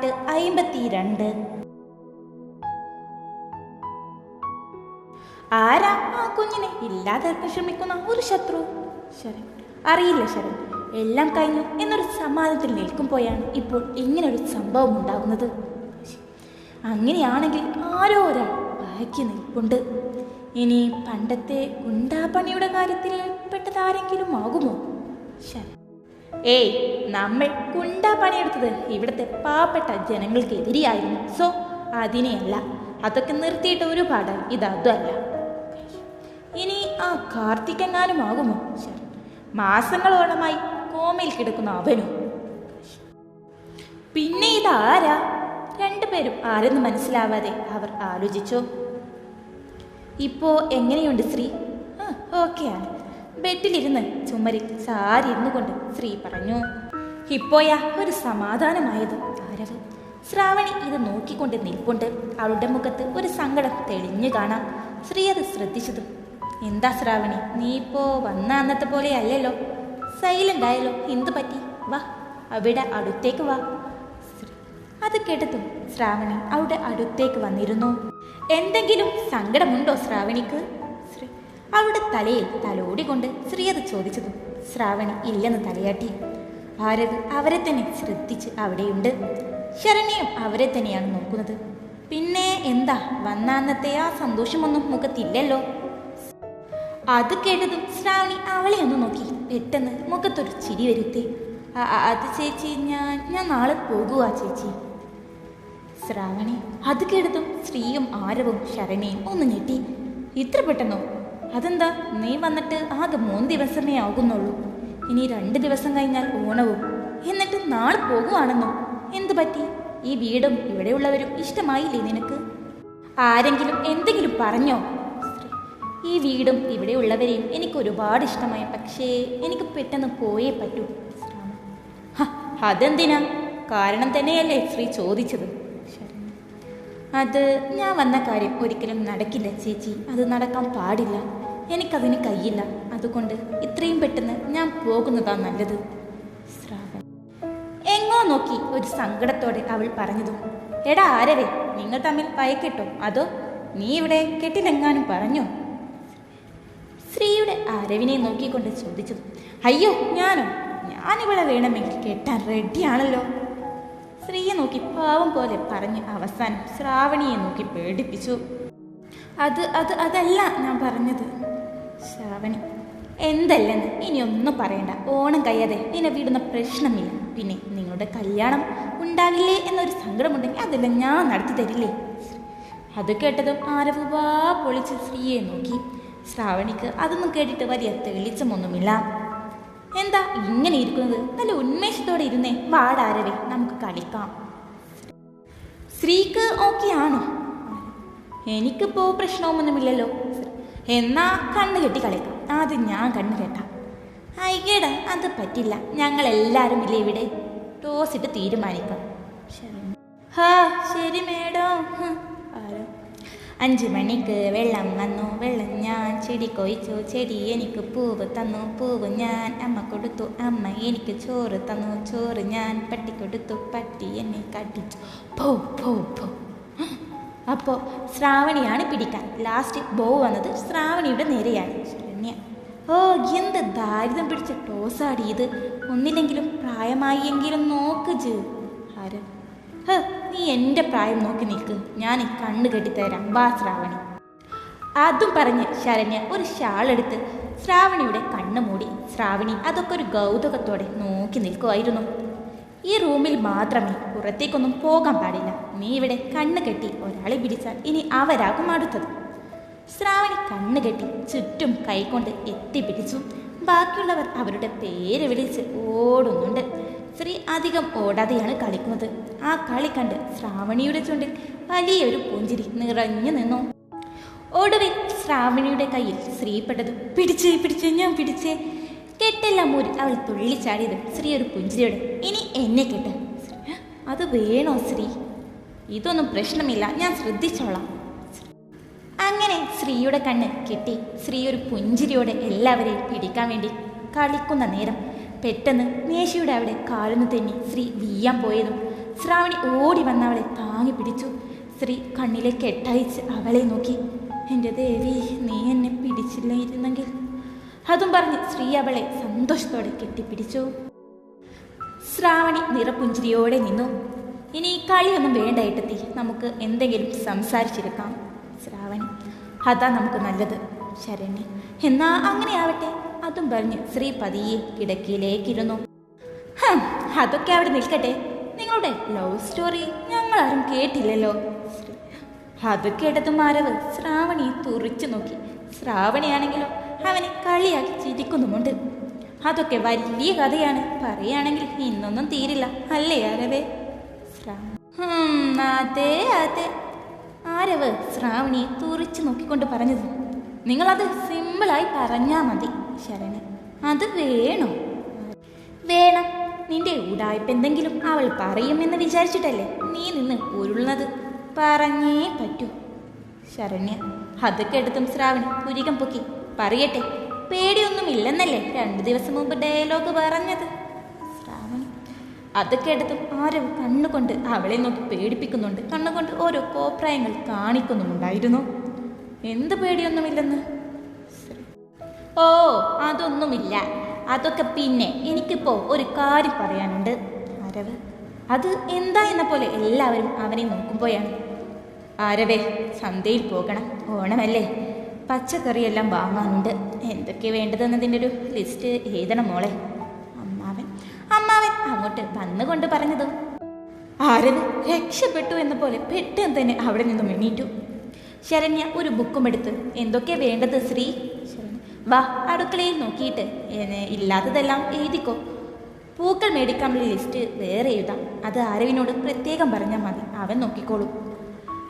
പാട്ട് അയിമ്പത്തിരണ്ട് ആരാ ആ കുഞ്ഞിനെ ഇല്ലാതെ ശ്രമിക്കുന്ന ഒരു ശത്രു? ശരൺ. അറിയില്ല ശരൺ. എല്ലാം കഴിഞ്ഞു എന്നൊരു സമാധാനത്തിൽ പോയാണ് ഇപ്പോൾ ഇങ്ങനൊരു സംഭവം ഉണ്ടാകുന്നത്. അങ്ങനെയാണെങ്കിൽ ആരോ ഒരാൾ ബാക്കി നിൽപ്പുണ്ട്. ഇനി പണ്ടത്തെ ഗുണ്ടാപ്പണിയുടെ കാര്യത്തിൽ പെട്ടതാരെങ്കിലും ആകുമോ? ശരൺ. ഏയ് നമ്മൾ കുണ്ടാ പണിയെടുത്തത് ഇവിടുത്തെ പാവപ്പെട്ട ജനങ്ങൾക്കെതിരെയായിരുന്നു. സോ അതിനെയല്ല അതൊക്കെ നിർത്തിയിട്ട് ഒരു പാട് ഇതല്ല ഇനി ആ ശരി മാസങ്ങളോളമായി കോമയിൽ കിടക്കുന്ന അവനും? പിന്നെ ഇതാരാ? രണ്ടുപേരും ആരെന്ന് മനസ്സിലാവാതെ അവർ ആലോചിച്ചോ? ഇപ്പോ എങ്ങനെയുണ്ട് ശ്രീ? ഓക്കെയാണ്. ബെഡിലിരുന്ന് ചുമരിൽ സാരി ഇരുന്നു കൊണ്ട് ശ്രീ പറഞ്ഞു ഇപ്പോയാ ഒരു സമാധാനമായത് ആരവ്. ശ്രാവണി ഇത് നോക്കിക്കൊണ്ട് നിൽപ്പുണ്ട്. അവളുടെ മുഖത്ത് ഒരു സങ്കടം തെളിഞ്ഞു കാണാം. ശ്രീ അത് ശ്രദ്ധിച്ചതും എന്താ ശ്രാവണി നീ ഇപ്പോ വന്ന അന്നത്തെ പോലെ അല്ലല്ലോ. സൈലന്റ് ആയല്ലോ. എന്ത് പറ്റി? വാ അവിടെ അടുത്തേക്ക് വാ. അത് കേട്ടതും ശ്രാവണി അവിടെ അടുത്തേക്ക് വന്നിരുന്നു. എന്തെങ്കിലും സങ്കടമുണ്ടോ ശ്രാവണിക്ക്? ശ്രീ അവളുടെ തലയിൽ തലോടിക്കൊണ്ട് ശ്രീ അത് ചോദിച്ചതും ശ്രാവണി ഇല്ലെന്ന് തലയാട്ടി. ഭാരത് അവരെ തന്നെ ശ്രദ്ധിച്ച് അവിടെയുണ്ട്. ശരണ്യം അവരെ തന്നെയാണ് നോക്കുന്നത്. പിന്നെ എന്താ വന്നാന്നത്തെ ആ സന്തോഷമൊന്നും മുഖത്തില്ലല്ലോ? അത് കേട്ടതും ശ്രാവണി അവളെ ഒന്ന് നോക്കി. പെട്ടെന്ന് മുഖത്തൊരു ചിരി വരുത്തി. "അ- അ- അത് ചേച്ചി ഞാൻ ഞാൻ നാളെ പോകുക ചേച്ചി. ശ്രാവണി അത് കേട്ടതും ശ്രീയും ആരവും ശരണിയും ഒന്ന് ഞെട്ടി. ഇത്ര പെട്ടെന്നോ? അതെന്താ? നീ വന്നിട്ട് ആകെ മൂന്ന് ദിവസമേ ആകുന്നുള്ളൂ. ഇനി രണ്ട് ദിവസം കഴിഞ്ഞാൽ ഓണവും. എന്നിട്ട് നാളെ പോകുവാണെന്നോ? എന്തു പറ്റി? ഈ വീടും ഇവിടെയുള്ളവരും ഇഷ്ടമായില്ലേ നിനക്ക്? ആരെങ്കിലും എന്തെങ്കിലും പറഞ്ഞോ? ഈ വീടും ഇവിടെയുള്ളവരെയും എനിക്ക് ഒരുപാട് ഇഷ്ടമായി. പക്ഷേ എനിക്ക് പെട്ടെന്ന് പോയേ പറ്റൂ. അതെന്തിനാ? കാരണം തന്നെയല്ലേ ശ്രീ ചോദിച്ചത്. അത് ഞാൻ വന്ന കാര്യം ഒരിക്കലും നടക്കില്ല ചേച്ചി. അത് നടക്കാൻ പാടില്ല. എനിക്കതിന് കയ്യില്ല. അതുകൊണ്ട് ഇത്രയും പെട്ടെന്ന് ഞാൻ പോകുന്നതാ നല്ലത്. ശ്രാവൺ. എങ്ങോ നോക്കി ഒരു സങ്കടത്തോടെ അവൾ പറഞ്ഞതും എടാ ആരവേ നിങ്ങൾ തമ്മിൽ പയക്കിട്ടോ? അതോ നീ ഇവിടെ കെട്ടിലെങ്ങാനും പറഞ്ഞോ? സ്ത്രീയുടെ ആരവിനെ നോക്കിക്കൊണ്ട് ചോദിച്ചതും അയ്യോ ഞാനോ? ഞാനിവിടെ വേണമെങ്കിൽ കെട്ടാൻ റെഡിയാണല്ലോ സ്ത്രീയെ നോക്കി പാവം പോലെ പറഞ്ഞ് അവസാനം ശ്രാവണിയെ നോക്കി പേടിപ്പിച്ചു. അത് അത് അതല്ല ഞാൻ പറഞ്ഞത്. ശ്രാവണി എന്തല്ലെന്ന് ഇനി ഒന്നും പറയണ്ട. ഓണം കഴിയാതെ നിന്നെ വിടുന്ന പ്രശ്നമില്ല. പിന്നെ നിങ്ങളുടെ കല്യാണം ഉണ്ടാവില്ലേ എന്നൊരു സങ്കടമുണ്ടെങ്കിൽ അതെല്ലാം ഞാൻ നടത്തി തരില്ലേ? അത് കേട്ടതും ആരവ് വാ പൊളിച്ച് സ്ത്രീയെ നോക്കി. ശ്രാവണിക്ക് അതൊന്നും കേട്ടിട്ട് വലിയ തെളിച്ചമൊന്നുമില്ല. എന്താ ഇങ്ങനെ ഇരിക്കുന്നത്? നല്ല ഉന്മേഷത്തോടെ ഇരുന്നേ. വാടാരവേ നമുക്ക് കളിക്കാം. സ്ത്രീക്ക് ഓക്കെ ആണോ? എനിക്കിപ്പോ പ്രശ്നമൊന്നുമില്ലല്ലോ. എന്നാ കണ്ണ് കെട്ടി കളിക്കാം. അത് ഞാൻ കണ്ണ് കെട്ടാം. അയ്യട അത് പറ്റില്ല. ഞങ്ങൾ എല്ലാരും ഇല്ലേ ഇവിടെ? ടോസ് ഇട്ട് തീരുമാനിക്കാം. ഹാ ശരി മേഡം. ആരോ? അഞ്ചു മണിക്ക് വെള്ളം വന്നു. വെള്ളം ഞാൻ ചെടി കൊയ്ച്ചു. ചെടി എനിക്ക് പൂവ് തന്നു. പൂവ് ഞാൻ അമ്മ കൊടുത്തു. അമ്മ എനിക്ക് ചോറ് തന്നു. ചോറ് ഞാൻ പട്ടി കൊടുത്തു. പട്ടി എന്നെ കടിച്ചു. പോ പോ പോ. അപ്പോൾ ശ്രാവണിയാണ് പിടിക്കാൻ. ലാസ്റ്റ് ബോ വന്നത് ശ്രാവണിയുടെ നേരെയാണ്. ശരണ്യ. ഓ എന്ത് ദാരിദ്ര്യം പിടിച്ച ടോസാടി ഇത്. ഒന്നില്ലെങ്കിലും പ്രായമായി എങ്കിലും നോക്ക് ജ്. ആര്? ഹ. നീ എന്റെ പ്രായം നോക്കി നിൽക്ക്. ഞാൻ ഈ കണ്ണ് കെട്ടിത്തരാം. വാ ശ്രാവണി. അതും പറഞ്ഞ് ശരണ്യ ഒരു ഷാളെടുത്ത് ശ്രാവണിയുടെ കണ്ണ് മൂടി. ശ്രാവണി അതൊക്കെ ഒരു കൗതുകത്തോടെ നോക്കി നിൽക്കുമായിരുന്നു ഈ റൂമിൽ മാത്രമേ പുറത്തേക്കൊന്നും പോകാൻ പാടില്ല. നീ ഇവിടെ കണ്ണ് കെട്ടി ഒരാളെ പിടിച്ചാൽ ഇനി അവരാകും അടുത്തത്. ശ്രാവണി കണ്ണ് കെട്ടി ചുറ്റും കൈകൊണ്ട് എത്തിപ്പിടിച്ചു. ബാക്കിയുള്ളവർ അവരുടെ പേര് വിളിച്ച് ഓടുന്നുണ്ട്. ശ്രീ അധികം ഓടാതെയാണ് കളിക്കുന്നത്. ആ കളി കണ്ട് ശ്രാവണിയുടെ ചുണ്ടിൽ വലിയൊരു പുഞ്ചിരി നിറഞ്ഞു നിന്നു. ഒടുവിൽ ശ്രാവണിയുടെ കയ്യിൽ ശ്രീപ്പെട്ടത് പിടിച്ചേ പിടിച്ചേ ഞാൻ പിടിച്ചേ. കെട്ടെല്ലാം ഊരി അവൾ തുള്ളിച്ചാടിയത് ശ്രീ ഒരു പുഞ്ചിരിയോടെ ഇനി എന്നെ കെട്ട്. അത് വേണോ ശ്രീ? ഇതൊന്നും പ്രശ്നമില്ല ഞാൻ ശ്രദ്ധിച്ചോളാം. അങ്ങനെ ശ്രീയുടെ കണ്ണ് കെട്ടി ശ്രീ ഒരു പുഞ്ചിരിയോടെ എല്ലാവരെയും പിടിക്കാൻ വേണ്ടി കളിക്കുന്ന നേരം പെട്ടെന്ന് മേശയുടെ അവിടെ കാലൊന്നു തെന്നി ശ്രീ വീയാൻ പോയതും ശ്രാവണി ഓടി വന്ന് അവളെ താങ്ങി പിടിച്ചു. ശ്രീ കണ്ണിലെ കെട്ടയച്ച് അവളെ നോക്കി. എന്റെ ദേവി നീ എന്നെ പിടിച്ചില്ലായിരുന്നെങ്കിൽ? അതും പറഞ്ഞ് ശ്രീ അവളെ സന്തോഷത്തോടെ കെട്ടിപ്പിടിച്ചു. ശ്രാവണി നിറപുഞ്ചിരിയോടെ നിന്നു. ഇനി കളിയൊന്നും വേണ്ടായിട്ടെത്തി നമുക്ക് എന്തെങ്കിലും സംസാരിച്ചിരിക്കാം. ശ്രാവണി അതാ നമുക്ക് നല്ലത് ശരണ്യ. എന്നാ അങ്ങനെ ആവട്ടെ അതും പറഞ്ഞ് ശ്രീ പതിയെ കിടക്കിയിലേക്കിരുന്നു. അതൊക്കെ അവിടെ നിൽക്കട്ടെ. നിങ്ങളുടെ ലവ് സ്റ്റോറി ഞങ്ങളാരും കേട്ടില്ലല്ലോ. അത് കേട്ടതും മാരവ് ശ്രാവണിയെ തുറിച്ചു നോക്കി. ശ്രാവണിയാണെങ്കിലോ അവനെ കളിയാക്കി ചിരിക്കുന്നുമുണ്ട്. അതൊക്കെ വലിയ കഥയാണ്. പറയുകയാണെങ്കിൽ ഇന്നൊന്നും തീരില്ല. അല്ലേ ആരവേ? അതെ അതെ. ആരവ് ശ്രാവണിയെ തുറിച്ചു നോക്കിക്കൊണ്ട് പറഞ്ഞത്. നിങ്ങളത് സിമ്പിളായി പറഞ്ഞാൽ മതി. ശരണ. അത് വേണോ? വേണം. നിന്റെ ഉടായ്പ എന്തെങ്കിലും അവൾ പറയുമെന്ന് വിചാരിച്ചിട്ടല്ലേ നീ നിന്ന് ഉരുളുന്നത്? പറഞ്ഞേ പറ്റൂ. ശരണ്യ അതൊക്കെ എടുത്തും ശ്രാവണി പുരികം പൊക്കി. പറയട്ടെ പേടിയൊന്നുമില്ലെന്നല്ലേ രണ്ടു ദിവസം മുമ്പ് ഡയലോഗ് പറഞ്ഞത്? ശ്രാവണി അതൊക്കെ എടുത്തും ആരും കണ്ണുകൊണ്ട് അവളെ നോക്കി പേടിപ്പിക്കുന്നുണ്ട്. കണ്ണുകൊണ്ട് ഓരോ കോപ്രായങ്ങൾ കാണിക്കുന്നുമുണ്ടായിരുന്നു. എന്ത് പേടിയൊന്നുമില്ലെന്ന്? ഓ അതൊന്നുമില്ല. അതൊക്കെ പിന്നെ എനിക്കിപ്പോ ഒരു കാര്യം പറയാനുണ്ട്. ആരവ്? അത് എന്താ എന്ന പോലെ എല്ലാവരും അവനെ നോക്കുമ്പോഴാണ്. ആരവേ സന്ധ്യയിൽ പോകണം. ഓണമല്ലേ? പച്ചക്കറിയെല്ലാം വാങ്ങാനുണ്ട്. എന്തൊക്കെ വേണ്ടതെന്നതിന്റെ ഒരു ലിസ്റ്റ് എഴുതണം മോളെ. അമ്മാവൻ? അമ്മാവൻ അങ്ങോട്ട് വന്നുകൊണ്ട് പറഞ്ഞത്. ആരവ് രക്ഷപ്പെട്ടു എന്ന പോലെ പെട്ടെന്ന് തന്നെ അവിടെ നിന്നും എണീറ്റു. ശരണ്യ ഒരു ബുക്കും എടുത്ത് എന്തൊക്കെ വേണ്ടത് ശ്രീ? വാ അടുക്കളയിൽ നോക്കിയിട്ട്. ഇല്ലാത്തതെല്ലാം എഴുതിക്കോ. പൂക്കൾ മേടിക്കാനുള്ള ലിസ്റ്റ് വേറെ എഴുതാം. അത് ആരവിനോട് പ്രത്യേകം പറഞ്ഞാൽ മതി. അവൻ നോക്കിക്കോളും.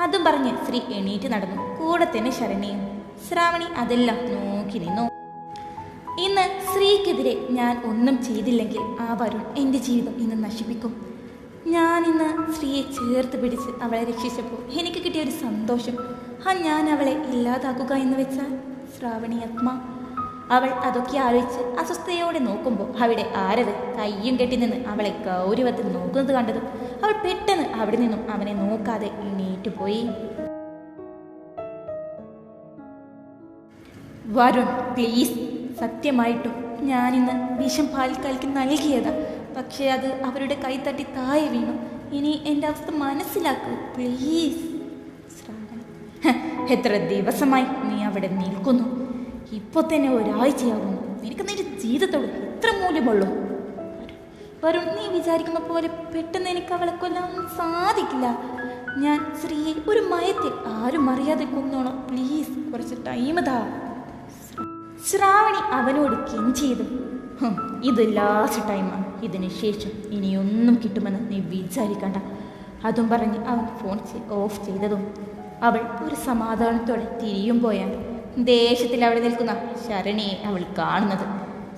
അതും പറഞ്ഞ് ശ്രീ എണീറ്റ് നടന്നു. കൂടെ തന്നെ ശരണിയും ശ്രാവണി അതെല്ലാം നോക്കി നിന്നു. ഇന്ന് സ്ത്രീക്കെതിരെ ഞാൻ ഒന്നും ചെയ്തില്ലെങ്കിൽ ആ വരുൺ എന്റെ ജീവിതം ഇന്ന് നശിപ്പിക്കും. ഞാൻ ഇന്ന് സ്ത്രീയെ ചേർത്ത് പിടിച്ച് അവളെ രക്ഷിച്ചപ്പോൾ എനിക്ക് കിട്ടിയ ഒരു സന്തോഷം. ആ ഞാൻ അവളെ ഇല്ലാതാക്കുക എന്ന് വെച്ചാൽ ശ്രാവണി ആത്മ. അവൾ അതൊക്കെ ആലോചിച്ച് അസ്വസ്ഥതയോടെ നോക്കുമ്പോൾ അവിടെ ആരത് കയ്യും കെട്ടി നിന്ന് അവളെ ഗൗരവത്തിൽ നോക്കുന്നത് കണ്ടതും അവൾ പെട്ടെന്ന് അവിടെ നിന്നും അവനെ നോക്കാതെ എണീറ്റു പോയി. വരുൺ പ്ലീസ് സത്യമായിട്ടും ഞാനിന്ന് വിഷം പാലിൽ കലക്കി നൽകിയതാ. പക്ഷേ അത് അവരുടെ കൈ തട്ടി താഴെ വീണു. ഇനി എന്റെ അവസ്ഥ മനസ്സിലാക്കൂ പ്ലീസ് എത്ര ദിവസമായി നീ അവിടെ നിൽക്കുന്നു? ഇപ്പോൾ തന്നെ ഒരാഴ്ചയാകുന്നു നിനക്ക് നിന്റെ ജീവിതത്തോട് എത്ര മൂല്യമുള്ളൂ. വരുൺ നീ വിചാരിക്കുന്ന പോലെ പെട്ടെന്ന് എനിക്ക് അവളെ കൊല്ലാൻ സാധിക്കില്ല. ഞാൻ ശ്രീയെ ഒരു മയത്തിൽ ആരും അറിയാതെ കൊന്നോണം. പ്ലീസ് കുറച്ച് ടൈം താ. ശ്രാവണി അവനോട് കെഞ്ചിയത് "ഹും, ഇത് ലാസ്റ്റ് ടൈമാണ് ഇതിന് ശേഷം ഇനിയൊന്നും കിട്ടുമെന്ന് നീ വിചാരിക്കണ്ട. അതും പറഞ്ഞ് അവൻ ഫോൺ ഓഫ് ചെയ്തതും അവൾ ഒരു സമാധാനത്തോടെ തിരിയുമ്പോയാണ് ദേഷ്യത്തിൽ അവിടെ നിൽക്കുന്ന ശരണിയെ അവൾ കാണുന്നത്.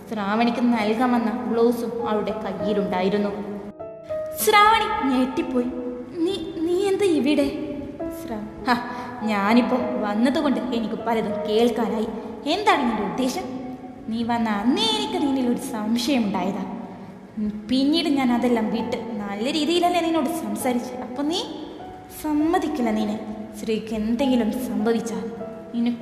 ശ്രാവണിക്ക് നൽകാൻ വന്ന ബ്ലൗസും അവളുടെ കയ്യിലുണ്ടായിരുന്നു. ശ്രാവണി ഞെട്ടിപ്പോയി. നീ നീ എന്താ ഇവിടെ? ഞാനിപ്പോ വന്നതുകൊണ്ട് എനിക്ക് പലതും കേൾക്കാനായി. എന്താണ് നിന്റെ ഉദ്ദേശം? നീ വന്ന അന്നേ എനിക്ക് നിന്നിൽ ഒരു സംശയം ഉണ്ടായതാ പിന്നീട് ഞാൻ അതെല്ലാം വിട്ട് നല്ല രീതിയിലല്ലേ നിന്നോട് സംസാരിച്ചു. അപ്പൊ നീ സമ്മതിക്കില്ല നീനെ ശ്രീക്ക് എന്തെങ്കിലും സംഭവിച്ചാൽ നിന്നെ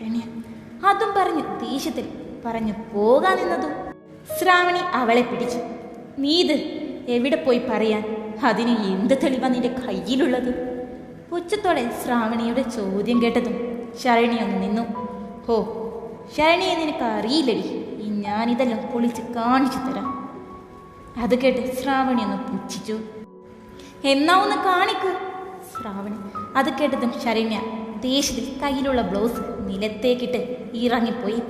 ഞാൻ. അതും പറഞ്ഞു ദേഷ്യത്തിൽ പറഞ്ഞു പോകാൻ നിന്നതും ശ്രാവണി അവളെ പിടിച്ചു. നീ ഇത് എവിടെ പോയി പറയാൻ? അതിന് എന്ത് തെളിവാ നിന്റെ കയ്യിലുള്ളത്? ഉച്ചത്തോടെ ശ്രാവണിയുടെ ചോദ്യം കേട്ടതും ശരണി ഒന്ന് നിന്നു. ഹോ ശരണിയെ നിനക്ക് അറിയില്ലടി. ഈ ഞാനിതെല്ലാം പൊളിച്ച് കാണിച്ചു തരാം. അത് കേട്ട് ശ്രാവണി ഒന്ന് പുച്ഛിച്ചു. എന്നാ ഒന്ന് കാണിക്കൂ. ശ്രാവണി അത് കേട്ടതും ശരണ്യ ദേഷ്യത്തിൽ കയ്യിലുള്ള ബ്ലൗസ് നിലത്തേക്കിട്ട് ഇറങ്ങിപ്പോയി.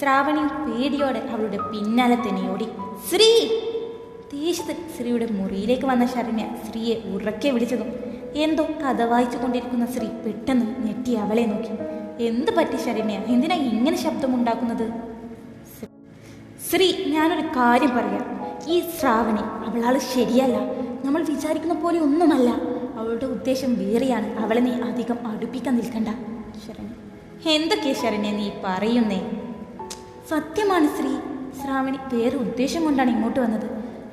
ശ്രാവണി പേടിയോടെ അവളുടെ പിന്നാലെ തന്നെ ഓടി. ശ്രീ! ദേഷ്യത്തിൽ ശ്രീയുടെ മുറിയിലേക്ക് വന്ന ശരണ്യ ശ്രീയെ ഉറക്കെ വിളിച്ചതും എന്തോ കഥ വായിച്ചു കൊണ്ടിരിക്കുന്ന ശ്രീ പെട്ടെന്ന് ഞെട്ടി അവളെ നോക്കി. എന്ത് പറ്റി ശരണ്യ? എന്തിനാ ഇങ്ങനെ ശബ്ദമുണ്ടാക്കുന്നത്? ശ്രീ ഞാനൊരു കാര്യം പറയാം. ഈ ശ്രാവണി അവളാൾ ശരിയല്ല. നമ്മൾ വിചാരിക്കുന്ന പോലെ ഒന്നുമല്ല. അവളുടെ ഉദ്ദേശം വേറെയാണ്. അവളെ നീ അധികം അടുപ്പിക്കാൻ നിൽക്കണ്ട. ശരണ്യ എന്തൊക്കെയാ ശരണ്യ നീ പറയുന്നേ? സത്യമാണ് ശ്രീ. ശ്രാവണി വേറെ ഉദ്ദേശം കൊണ്ടാണ് ഇങ്ങോട്ട് വന്നത്.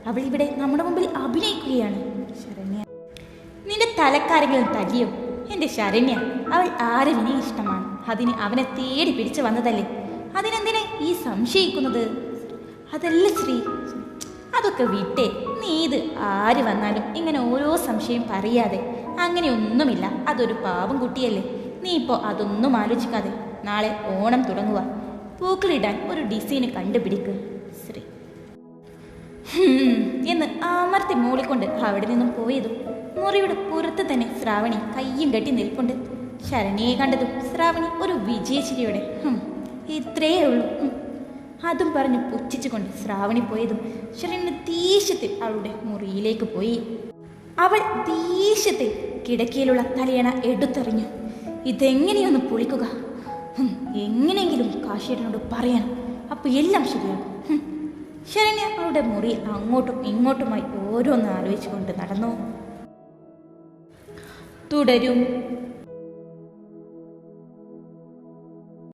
അവൾ ഇവിടെ നമ്മുടെ മുമ്പിൽ അഭിനയിക്കുകയാണ്. ശരണ്യ നിന്റെ തലക്കാരെങ്കിലും തല്ലിയോ? എന്റെ ശരണ്യ അവൾ ആരവിനെ ഇഷ്ടമാണ്. അതിന് അവനെ തേടി പിടിച്ചു വന്നതല്ലേ? അതിനെന്തിനെ ഈ സംശയിക്കുന്നത്? അതല്ല ശ്രീ. അതൊക്കെ വിട്ടേ. നീ ഇത് ആര് വന്നാലും ഇങ്ങനെ ഓരോ സംശയം പറയാതെ അങ്ങനെയൊന്നുമില്ല. അതൊരു പാവം കുട്ടിയല്ലേ. നീ ഇപ്പോൾ അതൊന്നും ആലോചിക്കാതെ നാളെ ഓണം തുടങ്ങുക പൂക്കളിടാൻ ഒരു ഡിസൈന് കണ്ടുപിടിക്ക് ശ്രീ. എന്ന് അമർത്തി മൂളിക്കൊണ്ട് അവിടെ നിന്നും പോയതും. മുറിയുടെ പുറത്ത് തന്നെ ശ്രാവണി കയ്യും കെട്ടി നിൽപ്പുണ്ട്. ശരണിയെ കണ്ടതും ശ്രാവണി ഒരു വിജയചിരിയോടെ ഹും, ഇത്രയേ ഉള്ളൂ. അതും പറഞ്ഞ് പുച്ഛിച്ചുകൊണ്ട് ശ്രാവണി പോയതും ശരണ്യ ദേഷ്യത്തിൽ അവളുടെ മുറിയിലേക്ക് പോയി. അവൾ ദേഷ്യത്തിൽ കിടക്കയിലുള്ള തലയണ എടുത്തെറിഞ്ഞു. ഇതെങ്ങനെയൊന്ന് പൊളിക്കുക? എങ്ങനെയെങ്കിലും കാശിയേട്ടനോട് പറയണം അപ്പോൾ എല്ലാം ശരിയാകും. ശരണ്യ അവളുടെ മുറിയിൽ അങ്ങോട്ടും ഇങ്ങോട്ടുമായി ഓരോന്ന് ആലോചിച്ചുകൊണ്ട് നടന്നു. തുടരും.